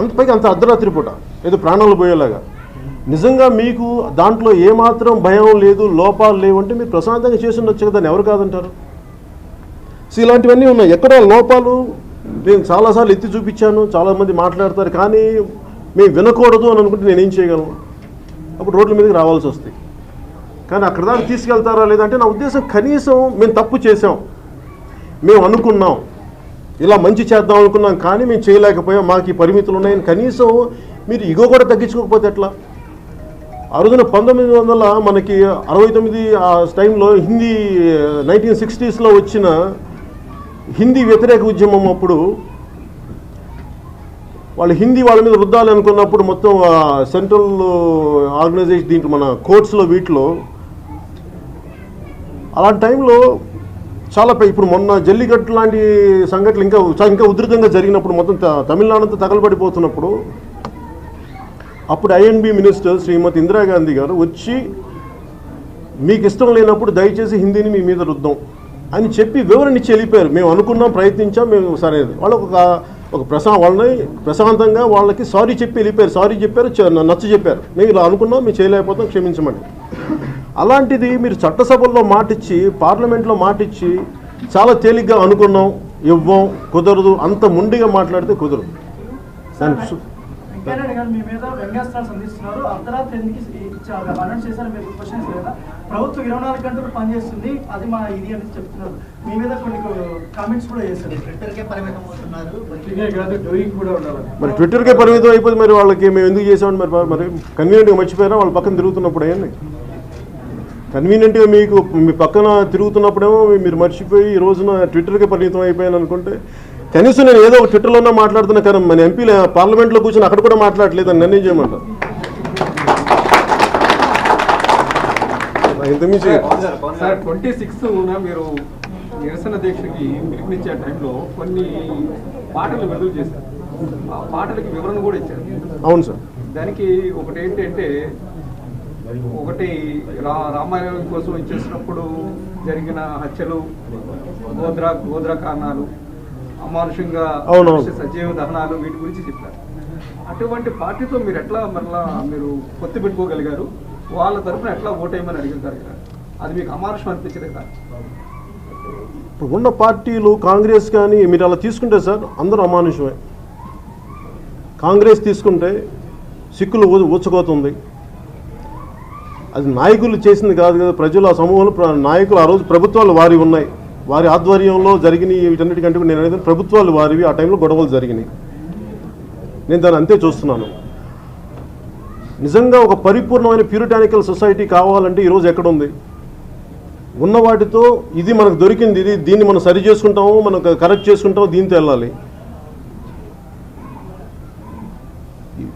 అంత పైకి అంత అర్ధరాత్రి పూట ఏదో ప్రాణాలు పోయేలాగా. నిజంగా మీకు దాంట్లో ఏమాత్రం భయం లేదు లోపాలు లేవంటే మీరు ప్రశాంతంగా చేసి ఉండొచ్చు కదా ఎవరు కాదంటారు? సో ఇలాంటివన్నీ ఉన్నాయి. ఎక్కడో లోపాలు నేను చాలాసార్లు ఎత్తి చూపించాను చాలామంది మాట్లాడతారు కానీ మేము వినకూడదు అని అనుకుంటే నేనేం చేయగలను? అప్పుడు రోడ్ల మీదకి రావాల్సి వస్తాయి. కానీ అక్కడ దాకా తీసుకెళ్తారా లేదంటే నా ఉద్దేశం కనీసం మేము తప్పు చేసాం మేము అనుకున్నాం. ఇలా మంచి చేద్దాం అనుకున్నాం కానీ మేము చేయలేకపోయాం. మాకు ఈ పరిమితులు ఉన్నాయని కనీసం మీరు ఇగో కూడా తగ్గించుకోకపోతే ఎట్లా? ఆ రోజున పంతొమ్మిది వందల మనకి అరవై తొమ్మిది ఆ టైంలో హిందీ నైన్టీన్ సిక్స్టీస్లో వచ్చిన హిందీ వ్యతిరేక ఉద్యమం అప్పుడు వాళ్ళు హిందీ వాళ్ళ మీద రుద్దాలి అనుకున్నప్పుడు మొత్తం సెంట్రల్ ఆర్గనైజేషన్ దీంట్లో మన కోర్ట్స్లో వీటిలో అలాంటి టైంలో చాలా పై- ఇప్పుడు మొన్న జల్లికట్టు లాంటి సంఘటనలు ఇంకా ఇంకా ఉధృతంగా జరిగినప్పుడు మొత్తం త- తగలబడిపోతున్నప్పుడు అప్పుడు ఐఎన్బి మినిస్టర్ శ్రీమతి ఇందిరాగాంధీ గారు వచ్చి మీకు ఇష్టం లేనప్పుడు దయచేసి హిందీని మీ మీద రుద్దాం అని చెప్పి వివరణ ఇచ్చి వెళ్ళిపోయారు. మేము అనుకున్నాం ప్రయత్నించాం మేము సరే వాళ్ళు ఒక ఒక ప్రశా వాళ్ళని ప్రశాంతంగా వాళ్ళకి సారీ చెప్పి వెళ్ళిపోయారు. సారీ చెప్పారు నచ్చ చెప్పారు. మేము ఇలా అనుకున్నాం మేము చేయలేకపోతాం క్షమించమని. అలాంటిది మీరు చట్టసభల్లో మాటిచ్చి పార్లమెంట్లో మాటిచ్చి చాలా తేలిగ్గా అనుకున్నాం ఇవ్వం కుదరదు అంత ముండిగా మాట్లాడితే కుదరదు. మీరు క్వశ్చన్స్ లేదా? ప్రభుత్వం ఇరవై నాలుగు గంటలు పనిచేస్తుంది. అది మా ఇది అని చెప్తున్నారు. మీ మీద కొన్ని కామెంట్స్ కూడా చేశారు. ట్విట్టర్కే పరిమితం అవుతున్నారు. ఇదే కాదు డూయింగ్ కూడా ఉండాలి. మరి ట్విట్టర్కే పరిమితం అయిపోతే మరి వాళ్ళకి మేము ఎందుకు చేసామని మరి మరి కన్వీనియంట్గా మర్చిపోయారా? వాళ్ళ పక్కన తిరుగుతున్నప్పుడు ఏంటి కన్వీనియంట్గా మీకు మీ పక్కన తిరుగుతున్నప్పుడేమో మీరు మర్చిపోయి ఈ రోజున ట్విట్టర్కే పరిమితం అయిపోయాను అనుకుంటే కనీసం నేను ఏదో ఒక ట్విట్టర్లోనే మాట్లాడుతున్నా కానీ మన ఎంపీలు పార్లమెంట్లో కూర్చొని అక్కడ కూడా మాట్లాడలేదని నన్ను ఏం చేయమంటారు? ఇంతమించి ట్వంటీ సిక్స్త్ మీరు నిరసన దీక్షకి పిలుపునిచ్చే టైంలో కొన్ని పాటలు విడుదల చేశారు. ఆ పాటలకి వివరణ కూడా ఇచ్చారు. అవును సార్. దానికి ఒకటి ఏంటంటే ఒకటి రా రామాయణం కోసం ఇచ్చేసినప్పుడు జరిగిన హత్యలు గోద్రా గోద్రా కారణాలు అమానుషంగా సజీవ దహనాలు వీటి గురించి చెప్పారు. అటువంటి పార్టీతో మీరు ఎట్లా మరలా మీరు పొత్తు పెట్టుకోగలిగారు? వాళ్ళ తరఫున ఎట్లా ఓటేయమని అడిగారు కదా అది మీకు అమానుషం అనిపించలేదు కదా? ఇప్పుడు ఉన్న పార్టీలు కాంగ్రెస్ కానీ మీరు అలా తీసుకుంటే సార్ అందరూ అమానుషమే. కాంగ్రెస్ తీసుకుంటే సిక్కులు ఊచకోతుంది. అది నాయకులు చేసింది కాదు కదా. ప్రజలు ఆ సమూహంలో నాయకులు ఆ రోజు ప్రభుత్వాలు వారి ఉన్నాయి. వారి ఆధ్వర్యంలో జరిగిన వీటన్నిటికంటే నేను అనేది ప్రభుత్వాలు వారివి. ఆ టైంలో గొడవలు జరిగినాయి. నేను దాన్ని అంతే చూస్తున్నాను. నిజంగా ఒక పరిపూర్ణమైన ప్యూరిటానికల్ సొసైటీ కావాలంటే ఈరోజు ఎక్కడుంది? ఉన్న వాటితో ఇది మనకు దొరికింది. ఇది దీన్ని మనం సరి చేసుకుంటాము మనం కరెక్ట్ చేసుకుంటాము దీంతో వెళ్ళాలి.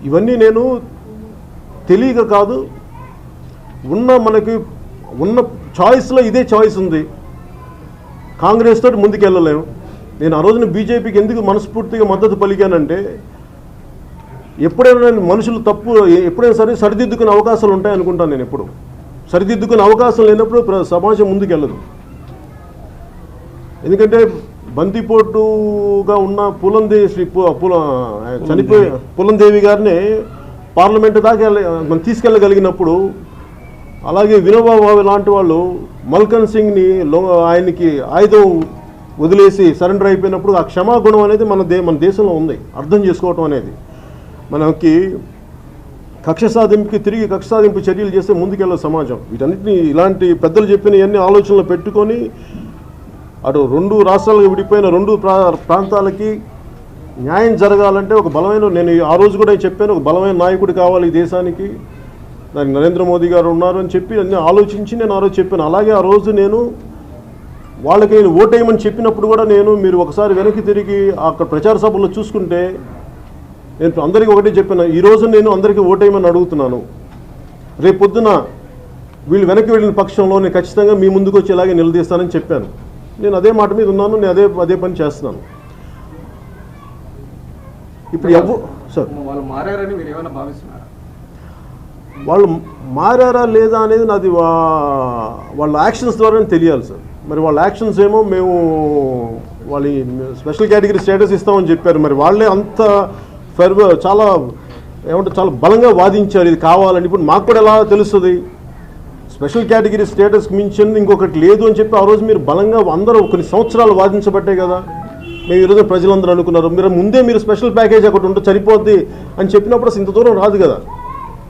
ఇవన్నీ నేను తెలియక కాదు ఉన్న మనకి ఉన్న చాయిస్లో ఇదే చాయిస్ ఉంది. కాంగ్రెస్ తోటి ముందుకు వెళ్ళలేము నేను ఆ రోజున బీజేపీకి ఎందుకు మనస్ఫూర్తిగా మద్దతు పలికానంటే ఎప్పుడైనా మనుషులు తప్పు ఎప్పుడైనా సరే సరిదిద్దుకునే అవకాశాలు ఉంటాయి అనుకుంటాను నేను ఎప్పుడు. సరిదిద్దుకునే అవకాశం లేనప్పుడు సమాజం ముందుకెళ్ళదు. ఎందుకంటే బంతిపోటుగా ఉన్న పులందేవి శ్రీ పుల చనిపోయి పులందేవి. గారిని పార్లమెంట్ దాకా తీసుకెళ్ళగలిగినప్పుడు అలాగే వినోబాబు లాంటి వాళ్ళు మల్కన్ సింగ్ని లో ఆయనకి ఆయుధం వదిలేసి సరెండర్ అయిపోయినప్పుడు ఆ క్షమాగుణం అనేది మన దే మన దేశంలో ఉంది. అర్థం చేసుకోవటం అనేది. మనకి కక్ష సాధింపుకి తిరిగి కక్ష సాధింపు చర్యలు చేస్తే ముందుకెళ్ళే సమాజం. వీటన్నిటిని ఇలాంటి పెద్దలు చెప్పిన ఇవన్నీ ఆలోచనలు పెట్టుకొని అటు రెండు రాష్ట్రాలకు విడిపోయిన రెండు ప్రా ప్రాంతాలకి న్యాయం జరగాలంటే ఒక బలమైన నేను ఆ రోజు కూడా చెప్పాను ఒక బలమైన నాయకుడు కావాలి ఈ దేశానికి. దానికి నరేంద్ర మోదీ గారు ఉన్నారు అని చెప్పి అన్ని ఆలోచించి నేను ఆ రోజు చెప్పాను. అలాగే ఆ రోజు నేను వాళ్ళకి నేను ఓటేయమని చెప్పినప్పుడు కూడా నేను మీరు ఒకసారి వెనక్కి తిరిగి అక్కడ ప్రచార సభల్లో చూసుకుంటే నేను అందరికీ ఒకటే చెప్పాను. ఈరోజు నేను అందరికీ ఓటేయమని అడుగుతున్నాను. రేపొద్దున వీళ్ళు వెనక్కి వెళ్ళిన పక్షంలో నేను ఖచ్చితంగా మీ ముందుకు వచ్చి ఇలాగే నిలదీస్తానని చెప్పాను. నేను అదే మాట మీద ఉన్నాను. నేను అదే అదే పని చేస్తున్నాను. ఇప్పుడు ఎవరు సార్. వాళ్ళు మారారని మీరు ఏమైనా భావిస్తున్నారా? వాళ్ళు మారారా లేదా అనేది నాది వా- వాళ్ళ యాక్షన్స్ ద్వారానే తెలియాలి సార్. మరి వాళ్ళ యాక్షన్స్ ఏమో మేము వాళ్ళ స్పెషల్ కేటగిరీ స్టేటస్ ఇస్తామని చెప్పారు. మరి వాళ్ళే అంత ఫెర్ చాలా ఏమంటే చాలా బలంగా వాదించారు. ఇది కావాలని ఇప్పుడు మాకు కూడా ఎలా తెలుస్తుంది? స్పెషల్ కేటగిరీ స్టేటస్ మించింది ఇంకొకటి లేదు అని చెప్పి ఆ రోజు మీరు బలంగా అందరూ కొన్ని సంవత్సరాలు వాదించబట్టే కదా. మేము ఈరోజు ప్రజలందరూ అనుకున్నారు. మీరు ముందే మీరు స్పెషల్ ప్యాకేజ్ ఒకటి ఉంటే సరిపోద్ది అని చెప్పినప్పుడు అసలు ఇంత దూరం రాదు కదా.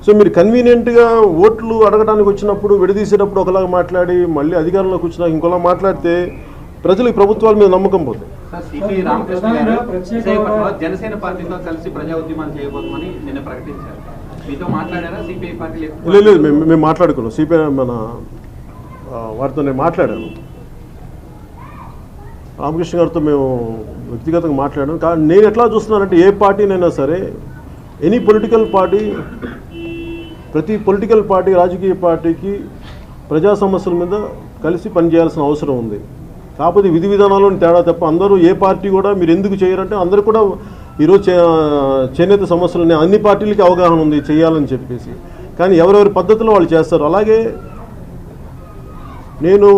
సో మీరు కన్వీనియంట్గా ఓట్లు అడగడానికి వచ్చినప్పుడు విడదీసేటప్పుడు ఒకలాగా మాట్లాడి మళ్ళీ అధికారంలోకి వచ్చినాక ఇంకోలా మాట్లాడితే ప్రజలకు ప్రభుత్వాల మీద నమ్మకం పోతుంది సార్ సిపి రామకృష్ణ గారు విశాఖపట్నంలో జనసేన పార్టీతో కలిసి ప్రజా ఉద్యమాలు చేయబోతామని నిన్న ప్రకటించారు. మీతో మాట్లాడారా సిపిఐ పార్టీ లేదు లేదు మేము మేము మాట్లాడుకున్నాం. సిపిఐ మన వారితో నేను మాట్లాడాను. రామకృష్ణ గారితో మేము వ్యక్తిగతంగా మాట్లాడాను కానీ నేను ఎట్లా చూస్తున్నానంటే ఏ పార్టీనైనా సరే ఎనీ పొలిటికల్ పార్టీ ప్రతి పొలిటికల్ పార్టీ రాజకీయ పార్టీకి ప్రజా సమస్యల మీద కలిసి పనిచేయాల్సిన అవసరం ఉంది. కాకపోతే విధి విధానాల్లోని తేడా తప్ప అందరూ ఏ పార్టీ కూడా మీరు ఎందుకు చేయరంటే అందరూ కూడా ఈరోజు చే చేనేత సమస్యలు అన్ని పార్టీలకి అవగాహన ఉంది చేయాలని చెప్పేసి. కానీ ఎవరెవరి పద్ధతిలో వాళ్ళు చేస్తారు అలాగే నేను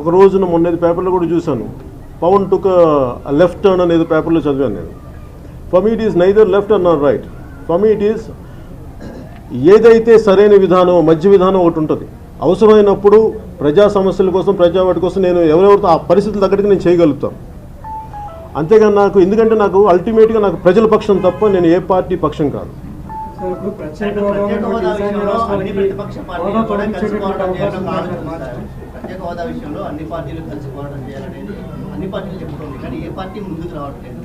ఒక రోజున మొన్నది పేపర్లో కూడా చూశాను. పవన్ టుక్ లెఫ్ట్ టర్న్ అనేది పేపర్లో చదివాను నేను. For me it is neither left and not right for me it is ఏదైతే సరైన విధానం మధ్య విధానం ఒకటి ఉంటుంది. అవసరమైనప్పుడు ప్రజా సమస్యల కోసం ప్రజా వాటి కోసం నేను ఎవరెవరితో ఆ పరిస్థితులు తగ్గట్టుగా నేను చేయగలుగుతాను. అంతేగాని నాకు ఎందుకంటే నాకు అల్టిమేట్గా నాకు ప్రజల పక్షం తప్ప నేను ఏ పార్టీ పక్షం కాదు. ప్రత్యేక హోదా విషయంలో అన్ని పార్టీలు హోదా కూడా కలిసి తొలగించేటువంటి పోరాటం చేయడం అవకాశం కాదు ఉందంటారు. సార్. ప్రత్యేక హోదా విషయంలో అన్ని పార్టీలు కలిసి పోరాటం చేయాలనేది అన్ని పార్టీలు చెప్తుంది కానీ ఏ పార్టీ ముందుకు రావట్లేదు.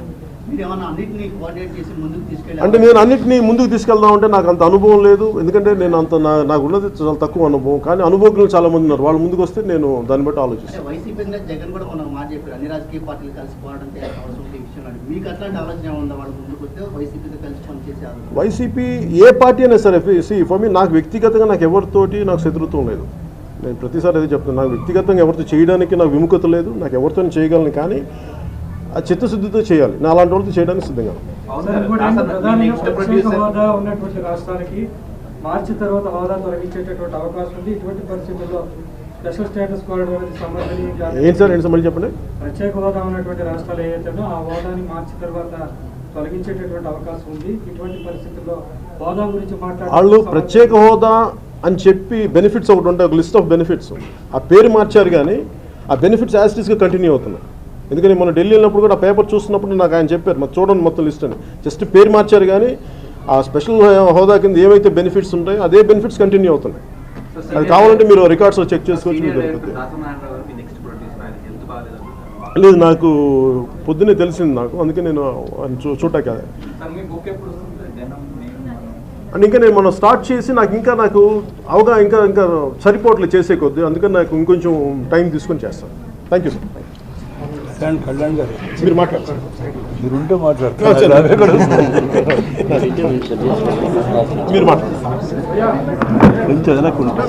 అంటే నేను అన్నిటినీ ముందుకు తీసుకెళ్దాం అంటే నాకు అంత అనుభవం లేదు. ఎందుకంటే నేను అంత నాకు ఉన్నది చాలా తక్కువ అనుభవం. కానీ అనుభవజ్ఞులు చాలా మంది ఉన్నారు. వాళ్ళు ముందుకు వస్తే నేను దాన్ని బట్టి ఆలోచిస్తాను. వైసీపీ ఏ పార్టీ అయినా సరే సి ఫర్ మీ నాకు వ్యక్తిగతంగా నాకు ఎవరితోటి నాకు శత్రుత్వం లేదు. నేను ప్రతిసారి అదే చెప్తాను నాకు వ్యక్తిగతంగా ఎవరితో చేయడానికి నాకు విముఖత లేదు. నాకు ఎవరితో చేయగలను కానీ ఆ చిత్తశుద్ధితో చేయాలి. నా అలాంటి వాళ్ళతో చేయడానికి సిద్ధంగా ఉన్నటువంటి రాష్ట్రాలకి మార్చి తర్వాత హోదా తొలగించేటటువంటి అవకాశం ఉంది. ఇటువంటి పరిస్థితుల్లో స్పెషల్ స్టేటస్ ఏంటి సార్? ఏంటి మళ్ళీ చెప్పండి. ప్రత్యేక హోదా ఉన్నటువంటి రాష్ట్రాలు ఏవైతేనో ఆ హోదాని మార్చి తర్వాత తొలగించేటటువంటి అవకాశం ఉంది. ఇటువంటి పరిస్థితుల్లో హోదా గురించి వాళ్ళు మాట్లాడే ప్రత్యేక హోదా అని చెప్పి బెనిఫిట్స్ ఒకటి ఉంటాయి. ఒక లిస్ట్ ఆఫ్ బెనిఫిట్స్ ఆ పేరు మార్చారు కానీ ఆ బెనిఫిట్స్ యాజిటీస్గా కంటిన్యూ అవుతున్నాయి. ఎందుకంటే మనం ఢిల్లీ వెళ్ళినప్పుడు కూడా ఆ పేపర్ చూస్తున్నప్పుడు నాకు ఆయన చెప్పారు మాకు చూడండి మొత్తం లిస్ట్ అని. జస్ట్ పేరు మార్చారు కానీ ఆ స్పెషల్ హోదా కింద ఏవైతే బెనిఫిట్స్ ఉంటాయో అదే బెనిఫిట్స్ కంటిన్యూ అవుతున్నాయి. అది కావాలంటే మీరు రికార్డ్స్ చెక్ చేసుకోవచ్చు మీకు దొరుకుతుంది. లేదు నాకు పొద్దున్నే తెలిసింది నాకు అందుకే నేను ఆయన చూ చూడటానికి అదే సార్ మీ బుక్ ఎప్పుడు వస్తుంది? జనం అండ్ ఇంకా నేను మనం స్టార్ట్ చేసి నాకు ఇంకా నాకు అవగా ఇంకా ఇంకా సరిపోవట్లేదు చేసే కొద్దీ అందుకని నాకు ఇంకొంచెం టైం తీసుకొని చేస్తాను. Thank you sir Kalyan Kalyan గారు. మీరు మాట్లాడతారు. మీరు మాట్లాడతారు. మీరు కొంచెం వెనక్కుంటారు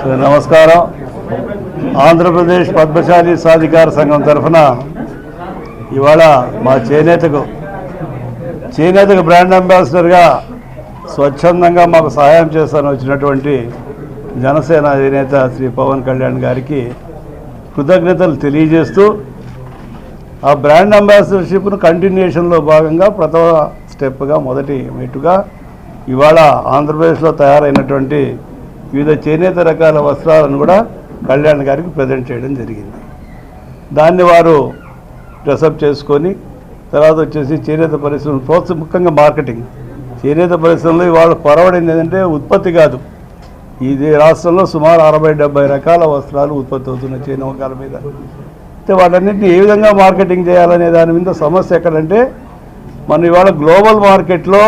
సో నమస్కారం. ఆంధ్రప్రదేశ్ పద్మశాలి సాధికార సంఘం తరఫున ఇవాళ మా చేనేతకు చేనేతకు బ్రాండ్ అంబాసిడర్గా స్వచ్ఛందంగా మాకు సహాయం చేస్తాను వచ్చినటువంటి జనసేన అధినేత శ్రీ పవన్ కళ్యాణ్ గారికి కృతజ్ఞతలు తెలియజేస్తూ ఆ బ్రాండ్ అంబాసిడర్షిప్ను కంటిన్యూషన్లో భాగంగా ప్రథమ స్టెప్గా మొదటి మెట్టుగా ఇవాళ ఆంధ్రప్రదేశ్లో తయారైనటువంటి వివిధ చేనేత రకాల వస్త్రాలను కూడా కళ్యాణ్ గారికి ప్రజెంట్ చేయడం జరిగింది. దాన్ని వారు డ్రెస్అప్ చేసుకొని తర్వాత వచ్చేసి చేనేత పరిశ్రమ ప్రోత్స ముఖ్యంగా మార్కెటింగ్. చేనేత పరిశ్రమలో ఇవాళ పొరవడింది ఏంటంటే ఉత్పత్తి కాదు. ఇది రాష్ట్రంలో సుమారు అరవై డెబ్బై రకాల వస్త్రాలు ఉత్పత్తి అవుతున్నాయి చేనేతకాల మీద. అయితే వాటన్నిటిని ఏ విధంగా మార్కెటింగ్ చేయాలనే దాని మీద సమస్య ఎక్కడంటే మనం ఇవాళ గ్లోబల్ మార్కెట్లో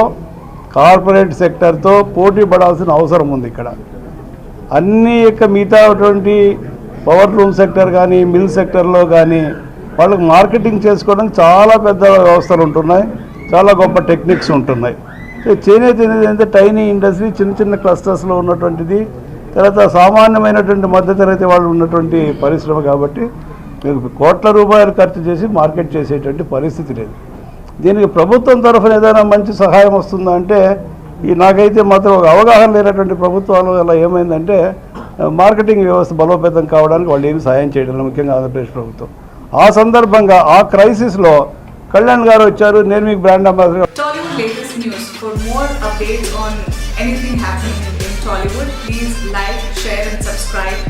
కార్పొరేట్ సెక్టర్తో పోటీ పడాల్సిన అవసరం ఉంది ఇక్కడ. అన్ని యొక్క మిగతా అటువంటి పవర్ లూమ్ సెక్టర్ కానీ మిల్ సెక్టర్లో కానీ వాళ్ళకి మార్కెటింగ్ చేసుకోవడానికి చాలా పెద్ద వ్యవస్థలు ఉంటున్నాయి చాలా గొప్ప టెక్నిక్స్ ఉంటున్నాయి. చేనేత అనేది అంటే టైనీ ఇండస్ట్రీ చిన్న చిన్న క్లస్టర్స్లో ఉన్నటువంటిది తర్వాత సామాన్యమైనటువంటి మధ్యతరగతి వాళ్ళు ఉన్నటువంటి పరిశ్రమ కాబట్టి మీకు కోట్ల రూపాయలు ఖర్చు చేసి మార్కెట్ చేసేటువంటి పరిస్థితి లేదు. దీనికి ప్రభుత్వం తరఫున ఏదైనా మంచి సహాయం వస్తుందా అంటే ఈ నాకైతే మాత్రం ఒక అవగాహన లేనటువంటి ప్రభుత్వాలు అలా ఏమైందంటే మార్కెటింగ్ వ్యవస్థ బలోపేతం కావడానికి వాళ్ళు ఏమి సహాయం చేయడం ముఖ్యంగా ఆంధ్రప్రదేశ్ ప్రభుత్వం. ఆ సందర్భంగా ఆ క్రైసిస్లో కళ్యాణ్ గారు వచ్చారు నేను మీకు brand ambassador updates on anything happening in Tollywood, please like, share, and subscribe